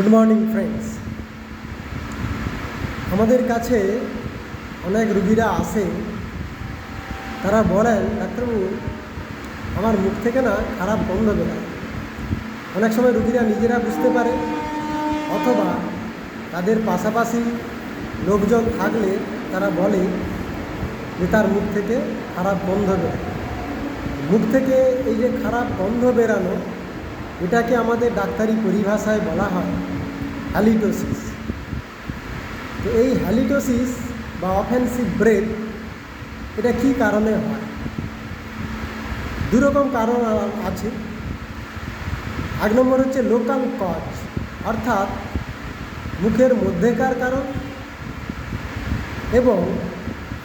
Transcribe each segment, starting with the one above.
Good morning friends আমাদের কাছে অনেক রুগীরা আসে তারা বলেন, ডাক্তারবাবু, আমার মুখ থেকে না খারাপ গন্ধ বেরোয়। অনেক সময় রুগীরা নিজেরা বুঝতে পারে, অথবা তাদের পাশাপাশি লোকজন থাকলে তারা বলে যে তার মুখ থেকে খারাপ গন্ধ বেরোয়। মুখ থেকে এই যে খারাপ গন্ধ বেরানো, এটাকে আমাদের ডাক্তারি পরিভাষায় বলা হয় হ্যালিটোসিস তো এই হ্যালিটোসিস বা অফেন্সিভ ব্রেথ এটা কী কারণে হয়? দুরকম কারণ আছে। এক নম্বর হচ্ছে লোকাল কজ অর্থাৎ মুখের মধ্যেকার কারণ এবং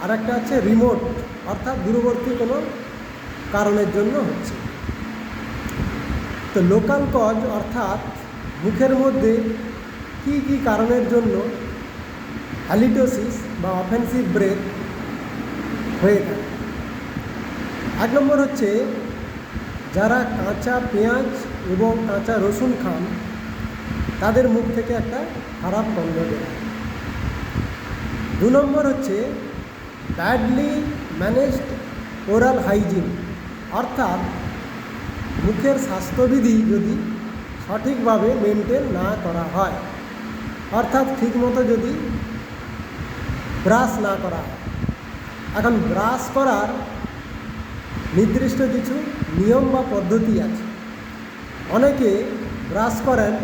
আরেকটা হচ্ছে রিমোট অর্থাৎ দূরবর্তী কোনো কারণের জন্য হচ্ছে। তো লোকাল কজ অর্থাৎ মুখের মধ্যে কি কি কারণের জন্য হ্যালিটোসিস বা অফেন্সিভ ব্রেথ হয়ে থাকে? এক নম্বর হচ্ছে যারা কাঁচা পেঁয়াজ এবং কাঁচা রসুন খান, তাদের মুখ থেকে একটা খারাপ গন্ধ বেরোয় দু নম্বর হচ্ছে ব্যাডলি ম্যানেজড ওরাল হাইজিন অর্থাৎ মুখের স্বাস্থ্যবিধি যদি সঠিকভাবে মেনটেন না করা হয় অর্থাৎ ঠিকমতো যদি ব্রাশ না করা হয়। এখন ব্রাশ করার নির্দিষ্ট কিছু নিয়ম বা পদ্ধতি আছে। অনেকে ব্রাশ করেন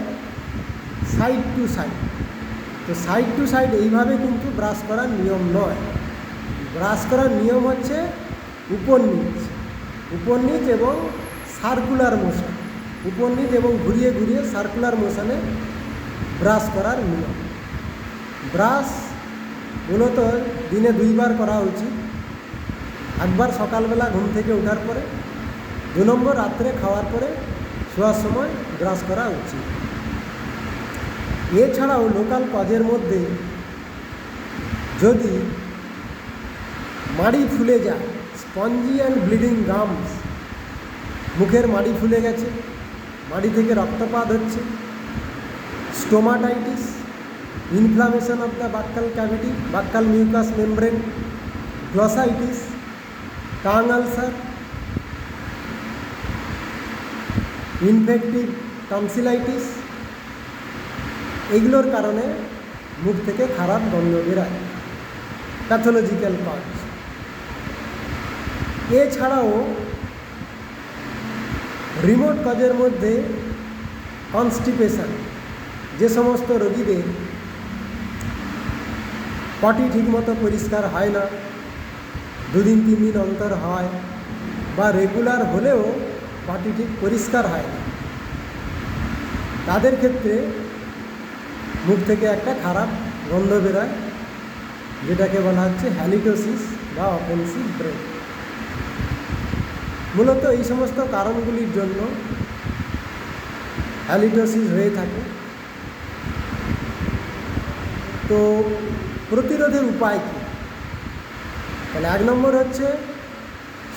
সাইড টু সাইড তো সাইড টু সাইড এইভাবে কিন্তু ব্রাশ করার নিয়ম নয়। ব্রাশ করার নিয়ম হচ্ছে উপর নিচ উপর নিচ এবং সার্কুলার মোশন উপর নিচ এবং ঘুরিয়ে ঘুরিয়ে সার্কুলার মোশনে ব্রাশ করার নিয়ম। ব্রাশ মূলত দিনে দুইবার করা উচিত। একবার সকালবেলা ঘুম থেকে ওঠার পরে, দু নম্বর রাত্রে খাওয়ার পরে শোয়ার সময় ব্রাশ করা উচিত। এছাড়াও লোকাল কজের মধ্যে যদি মাড়ি ফুলে যায় স্পঞ্জি অ্যান্ড ব্লিডিং গামস মুখের মাড়ি ফুলে গেছে, মাড়ি থেকে রক্তপাত হচ্ছে stomatitis inflammation of the buccal cavity buccal mucous membrane glossitis tongue ulcer infective tonsillitis এগুলোর কারণে মুখ থেকে খারাপ গন্ধ বেরায়। প্যাথোলজিক্যাল কজ এছাড়াও রিমোট কজের মধ্যে কনস্টিপেশন যে সমস্ত রোগীদের পটি ঠিকমতো পরিষ্কার হয় না, দুদিন তিন দিন অন্তর হয় বা রেগুলার হলেও পটি ঠিক পরিষ্কার হয় না, তাদের ক্ষেত্রে মুখ থেকে একটা খারাপ গন্ধ বেরোয়, যেটাকে বলা হচ্ছে হ্যালিটোসিস বা অফেন্সিভ ব্রেন মূলত এই সমস্ত কারণগুলির জন্য হ্যালিটোসিস হয়ে থাকে। তো প্রতিরোধের উপায় কী? তাহলে এক নম্বর হচ্ছে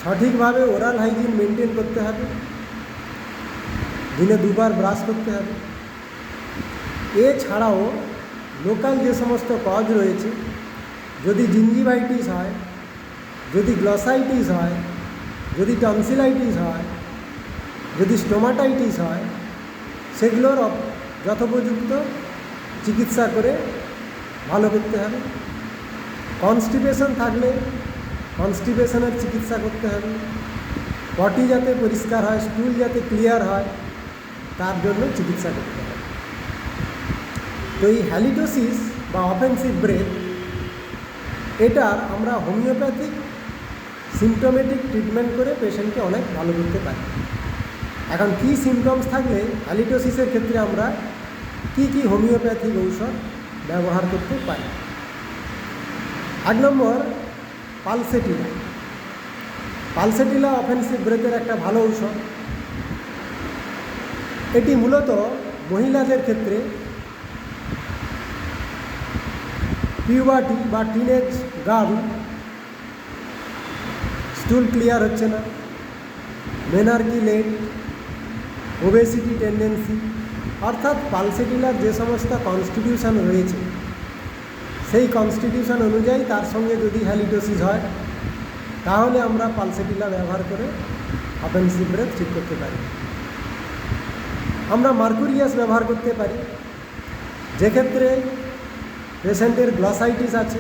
সঠিকভাবে ওরাল হাইজিন মেনটেন করতে হবে। দিনে দুবার ব্রাশ করতে হবে। এছাড়াও লোকাল যে সমস্ত কজ রয়েছে, যদি জিঞ্জিভাইটিস হয়, যদি গ্লসাইটিস হয়, যদি টনসিলাইটিস হয়, যদি স্টোমাটাইটিস হয়, সেগুলোর যথোপযুক্ত চিকিৎসা করে ভালো করতে হবে। কনস্টিপেশন থাকলে কনস্টিপেশনের চিকিৎসা করতে হবে। পটি যাতে পরিষ্কার হয় স্টুল যাতে ক্লিয়ার হয়, তার জন্য চিকিৎসা করতে হবে। তো এই হ্যালিটোসিস বা অফেন্সিভ ব্রেথ এটার আমরা হোমিওপ্যাথিক সিমটোমেটিক ট্রিটমেন্ট করে পেশেন্টকে অনেক ভালো করতে পারি। এখন কী সিমটমস থাকলে হ্যালিটোসিসের ক্ষেত্রে আমরা কি কি হোমিওপ্যাথিক ঔষধ ব্যবহার করতে পারি। এক নম্বর, পালসেটিলা। পালসেটিলা অফেন্সিভ ব্রেথের একটা ভালো ঔষধ এটি মূলত মহিলাদের ক্ষেত্রে পিউবার্টি বা টিনেজ গার্ল স্টুল ক্লিয়ার হচ্ছে না। মেনার্কি লেট ওবেসিটি টেন্ডেন্সি অর্থাৎ পালসেটিলার যে সমস্ত কনস্টিটিউশন রয়েছে, সেই কনস্টিটিউশন অনুযায়ী তার সঙ্গে যদি হ্যালিটোসিস হয়, তাহলে আমরা পালসেটিলা ব্যবহার করে অফেন্সিভ ব্রেথ ঠিক করতে পারি। আমরা মার্কুরিয়াস ব্যবহার করতে পারি। যেক্ষেত্রে পেশেন্টের গ্লসাইটিস আছে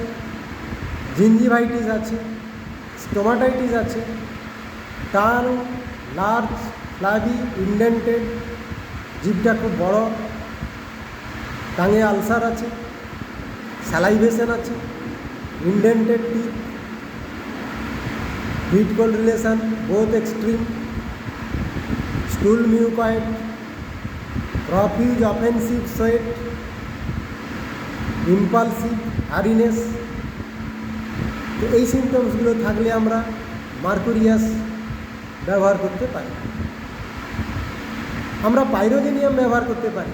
জিঞ্জিভাইটিস আছে স্টোমাটাইটিস আছে টান লার্জ ফ্লাবি ইন্ডেন্টেড জিভটা খুব বড়। টাঙে আলসার আছে স্যালাইভেশন আছে, indented teeth heat relation, both extreme, stool mucoid, profuse offensive sweat, impulsive hurriedness. তো এই সিমটমসগুলো থাকলে আমরা মার্কুরিয়াস ব্যবহার করতে পারি। আমরা পাইরোজেনিয়াম ব্যবহার করতে পারি।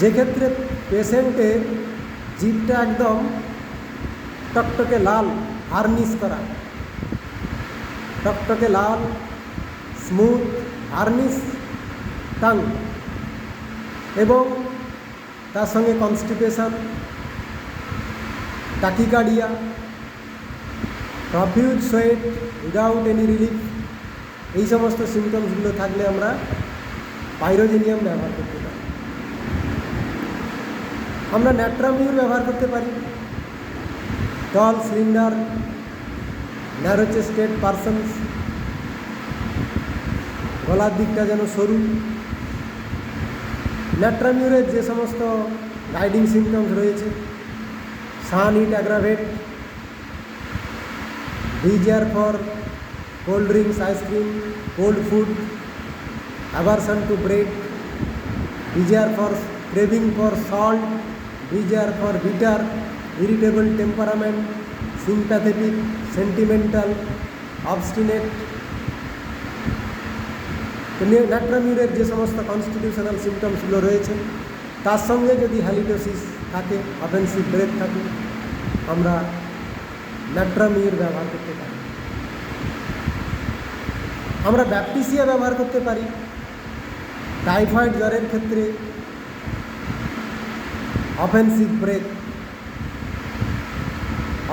যেক্ষেত্রে পেশেন্টের জিভটা একদম টকটকে লাল, হার্নিশ করা। টকটকে লাল, স্মুথ, হার্নিশ, টাং এবং তার সঙ্গে constipation tachycardia profuse sweat without any relief, এই সমস্ত সিমটমসগুলো থাকলে আমরা পাইরোজেনিয়াম ব্যবহার করতে পারি। আমরা ন্যাট্রামিউর ব্যবহার করতে পারি। Tall, cylinder narrow chested persons গলার দিকটা যেন সরু। ন্যাট্রামিউরের যে সমস্ত গাইডিং সিমটমস রয়েছে sun it aggravate desire for cold drinks ice cream cold food aversion to bread desire for craving for salt desire for bitter, irritable temperament, sympathetic, sentimental, obstinate. ন্যাট্রামিউরের যে সমস্ত constitutional সিমটমসগুলো রয়েছে, তার সঙ্গে যদি হ্যালিটোসিস থাকে offensive breadth থাকে, আমরা ন্যাট্রামিউর ব্যবহার করতে পারি। আমরা ব্যাপটিসিয়া ব্যবহার করতে পারি টাইফয়েড জ্বরের ক্ষেত্রে offensive breath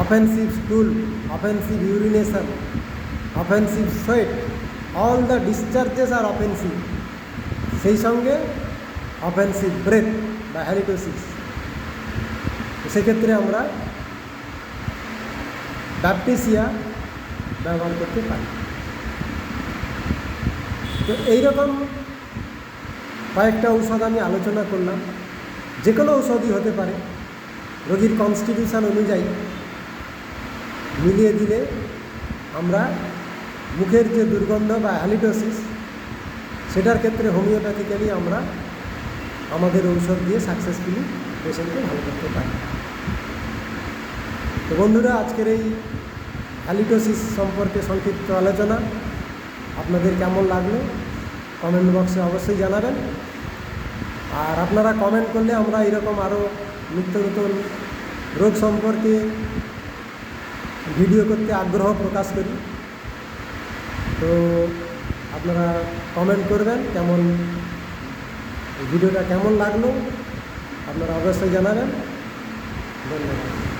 offensive stool offensive urination offensive sweat all the discharges R offensive সেই সঙ্গে অফেন্সিভ ব্রেথ বা হ্যালিটোসিস সেক্ষেত্রে আমরা ব্যাপটিসিয়া ব্যবহার করতে পারি। তো এইরকম কয়েকটা ঔষধ আমি আলোচনা করলাম। যে কোনো ঔষধই হতে পারে। রোগীর কনস্টিটিউশন অনুযায়ী মিলিয়ে দিলে আমরা মুখের যে দুর্গন্ধ বা অ্যালিটোসিস সেটার ক্ষেত্রে হোমিওপ্যাথিক্যালি আমরা আমাদের ঔষধ দিয়ে সাকসেসফুলি পেশেন্টকে ভালো করতে পারি। তো বন্ধুরা, আজকের এই অ্যালিটোসিস সম্পর্কে সংক্ষিপ্ত আলোচনা আপনাদের কেমন লাগল? কমেন্ট বক্সে অবশ্যই জানাবেন। আর আপনারা কমেন্ট করলে আমরা এরকম আরও নিত্য নতুন রোগ সম্পর্কে ভিডিও করতে আগ্রহ প্রকাশ করি। তো আপনারা কমেন্ট করবেন কেমন, ভিডিওটা কেমন লাগল, আপনারা অবশ্যই জানাবেন। ধন্যবাদ।